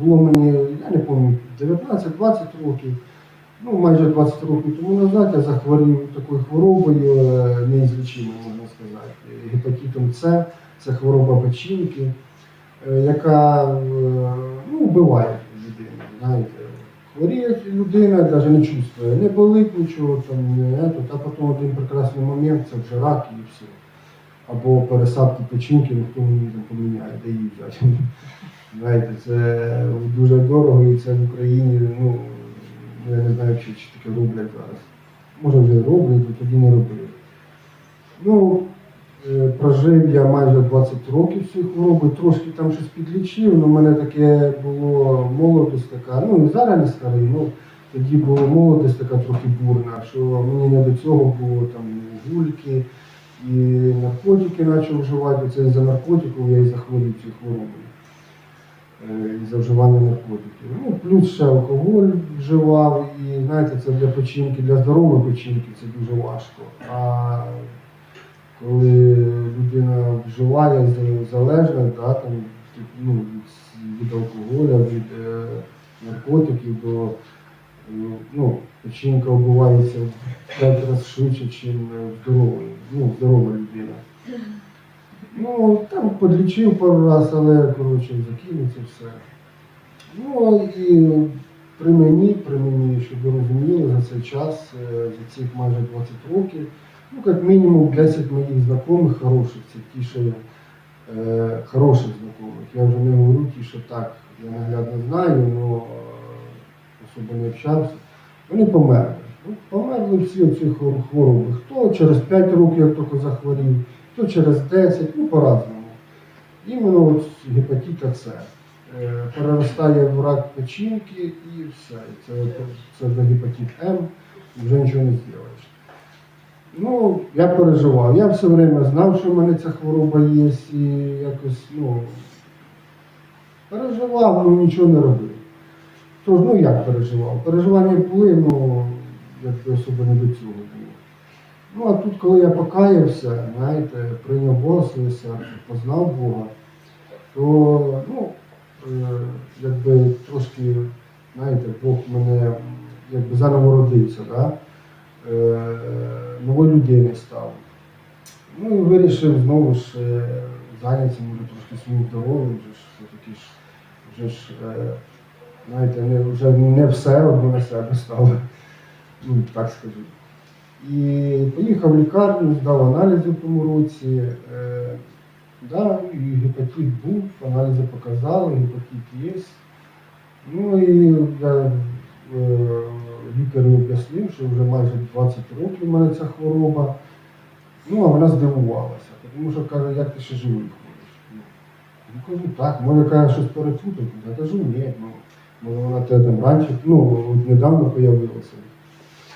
було мені, я не пам'ятаю, 19-20 років. Ну, майже 20 років тому назад я захворів такою хворобою е, неізлічимою, можна сказати, гепатитом С. Це хвороба печінки, е, яка е, ну, вбиває людину. Знаєте. Хворіє людина, навіть не чувствує, не болить нічого, там, не, а потім один прекрасний момент це вже рак і все. Або пересадки печінки, ніхто там поміняє, де її взяти. Знаєте, це дуже дорого і це в Україні, ну, я не знаю, чи, чи таке роблять зараз. Може вже роблять, а тоді не робили. Ну, е, прожив я майже 20 років цією хворобою, трошки там щось підлічив, але в мене таке було молодість така, ну і зараз не старий, ну тоді була молодість така трохи бурна, що мені не до цього було там і гульки, і наркотики почав вживати. Це із-за наркотиків я і захворів цією хворобою. Е, із-за наркотиків. Ну, плюс ще алкоголь вживав, і знаєте, це для печінки, для здорової печінки це дуже важко. А коли людина вживає залежна, да, там, ну, від, алкоголя, від е, наркотиків до е, ну, печінка вбивається в 5 разів швидше, ніж здорової, ну, здорова людина. Ну, там подлічив пару разів, але коротше закинув це все. Ну і при мені, при мені, щоб ви розуміли, за цей час, е, за цих майже 20 років, ну, як мінімум 10 моїх знайомих хороших, це ті, що е, хороших знайомих. Я вже не говорю ті, що так, я наглядно знаю, але особо не общався. Вони померли. Ну, померли всі оці хвороби. Хто через 5 років як тільки захворів, хто через 10, ну по-разному. Іменно от гепатита С. Е, Переростає в рак печінки і все. Це, це вже гепатит М, вже нічого не зробиш. Ну, я переживав. Я все время знав, що в мене ця хвороба є, і якось, ну, переживав, ну нічого не робив. Тож, ну як переживав? Переживання були, ну, якби особо не до цього. Ну, а тут, коли я покаявся, знаєте, прийняв серце, познав Бога, то, ну, е, якби трошки, знаєте, Бог мене якби заново родився, да? е, новою людиною став. Ну і вирішив знову ж е, зайнятися, може, трошки своїм здоров'ям, вже ж все-таки ж, вже ж, знаєте, не, вже не все одно на себе стало, ну, так скажу. І поїхав в лікарню, здав аналізи в тому році. Е, да, і гепатит був, аналізи показали, гепатит є. Ну і я е, лікарю об'яснив, що вже майже 20 років в мене ця хвороба. Ну, а вона здивувалася, тому що каже, як ти ще живий ходиш? Ну, кажу, так, може каже, щось перепутав. Я кажу, ні, ну, може вона те там раніше, ну, от недавно появилася.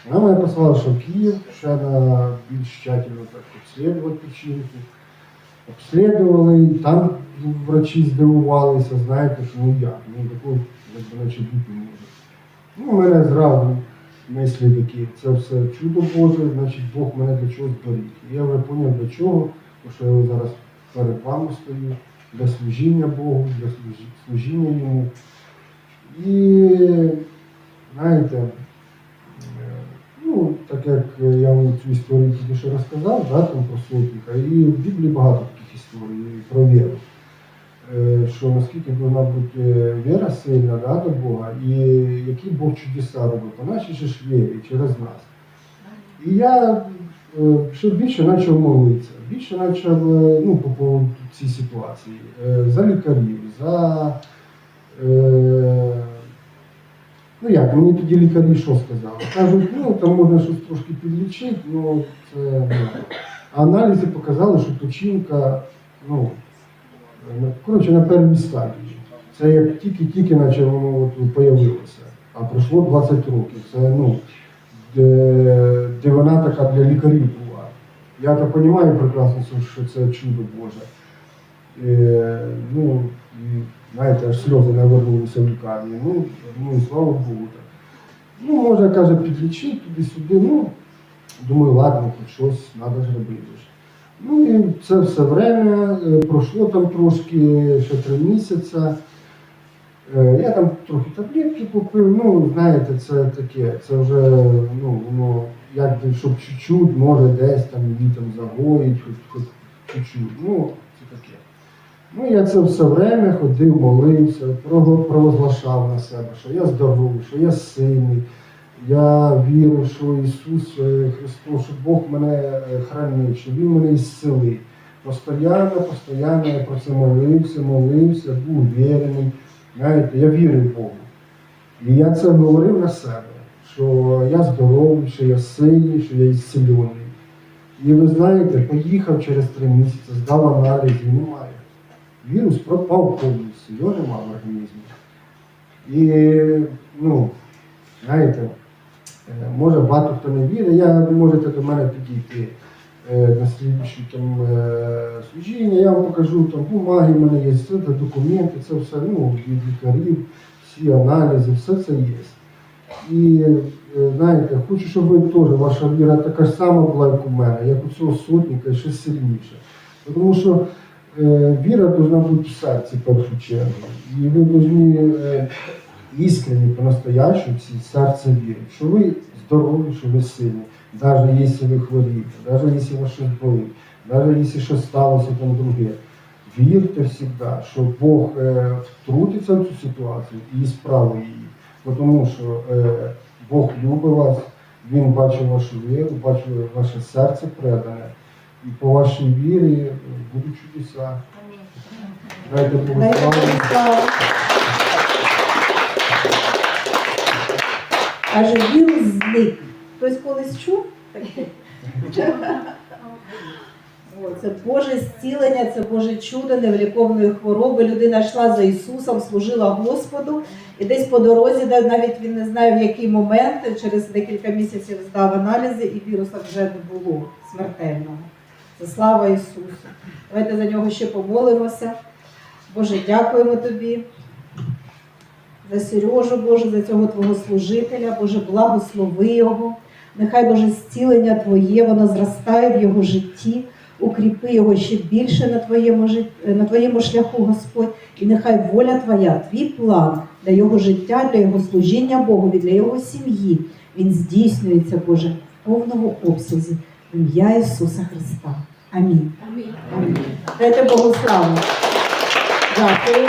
Вона мене послала, що в Київ, ще на більш тщательно так обслідувати печінку. Обслідували, там врачі здивувалися, знаєте, що ну як, ну такого, наче бути не може. Ну, у мене зразу мислі такі, це все чудо Боже, значить Бог мене для чогось зберіг. Я вже зрозумів для чого, тому що я зараз перед вами стою, для служіння Богу, для служіння йому. І знаєте, ну, так як я вам цю історію тільки що розказав, да, там про сотника, і в Біблії багато таких історій про віру. Е, Що наскільки повинна бути віра сильна да, до Бога, і які Бог чудеса робить нашій же ж вірі через нас. І я е, ще більше почав молитися, більше почав е, ну, по поводу цієї ситуації, е, за лікарів, за. Ну як, мені тоді лікарі що сказали? Кажуть, ну там можна щось трошки підлічити, ну це. ну. Аналізи показали, що печінка, ну, коротше, на першій стадії. Це як тільки-тільки наче воно от появилося. А пройшло 20 років. Це ну, де, де вона така для лікарів була. Я так розумію прекрасно, що це чудо Боже. Е, ну, і, знаєте, аж сльози навернулися в лікарні. Ну, ну і слава Богу. Так. Ну, може, каже, підлічити туди-сюди. Ну, думаю, ладно, хоч щось треба ж робити. Ну і це все время е, пройшло там трошки, ще три місяці. Е, Я там трохи таблетки купив, ну, знаєте, це таке, це вже, ну, воно, як щоб чуть-чуть, може десь там її там загоїть, хоч чуть-чуть. Ну, це таке. Ну, я це все время ходив, молився, провозглашав на себе, що я здоровий, що я сильний. Я вірю, що Ісус е, Христос, що Бог мене е, хранить, що Він мене ісцелить. Постоянно, постоянно я про це молився, молився, був вірений. Знаєте, я вірив Богу. І я це говорив на себе, що я здоровий, що я сильний, що я ісцелений. І ви знаєте, поїхав через три місяці, здав аналіз і немає. Вірус пропав повністю, його немає в організмі. І, ну, знаєте, е, може багато хто не вірить, я, ви можете до мене підійти е, на слідчі там е, служіння, я вам покажу там бумаги, в мене є, це документи, це все ну, від лікарів, всі аналізи, все це є. І знаєте, хочу, щоб ви теж, ваша віра така ж сама була, як у мене, як у цього сотника, і ще сильніше. Тому що е, віра повинна бути в серці в першу чергу. І ви повинні е, іскренні, по-настоящему ці серце вірити, що ви здорові, що ви сильні, навіть якщо ви хворієте, навіть якщо вас щось болить, навіть якщо щось сталося там друге. Вірте завжди, що Бог е, втрутиться в цю ситуацію і справить її. Тому що е, Бог любить вас, Він бачить вашу віру, бачить ваше серце предане. І по вашій вірі е, будуть чудеса. Дайте славу. Богу вірус зник. Хтось колись чув? Це Боже зцілення, це Боже чудо невліковної хвороби. Людина йшла за Ісусом, служила Господу, і десь по дорозі, навіть він не знає в який момент, через декілька місяців здав аналізи, і віруса вже не було смертельного. Слава Ісусу. Давайте за нього ще помолимося. Боже, дякуємо тобі за Сережу, Боже, за цього Твого служителя, Боже, благослови його. Нехай Боже зцілення Твоє, воно зростає в його житті, укріпи його ще більше на твоєму, жит- на твоєму шляху, Господь, і нехай воля Твоя, твій план для його життя, для його служіння Богові, для його сім'ї, він здійснюється, Боже, в повному обсязі. Ім'я Ісуса Христа. Амінь. Амінь. Дайте Богу славу. Дякую.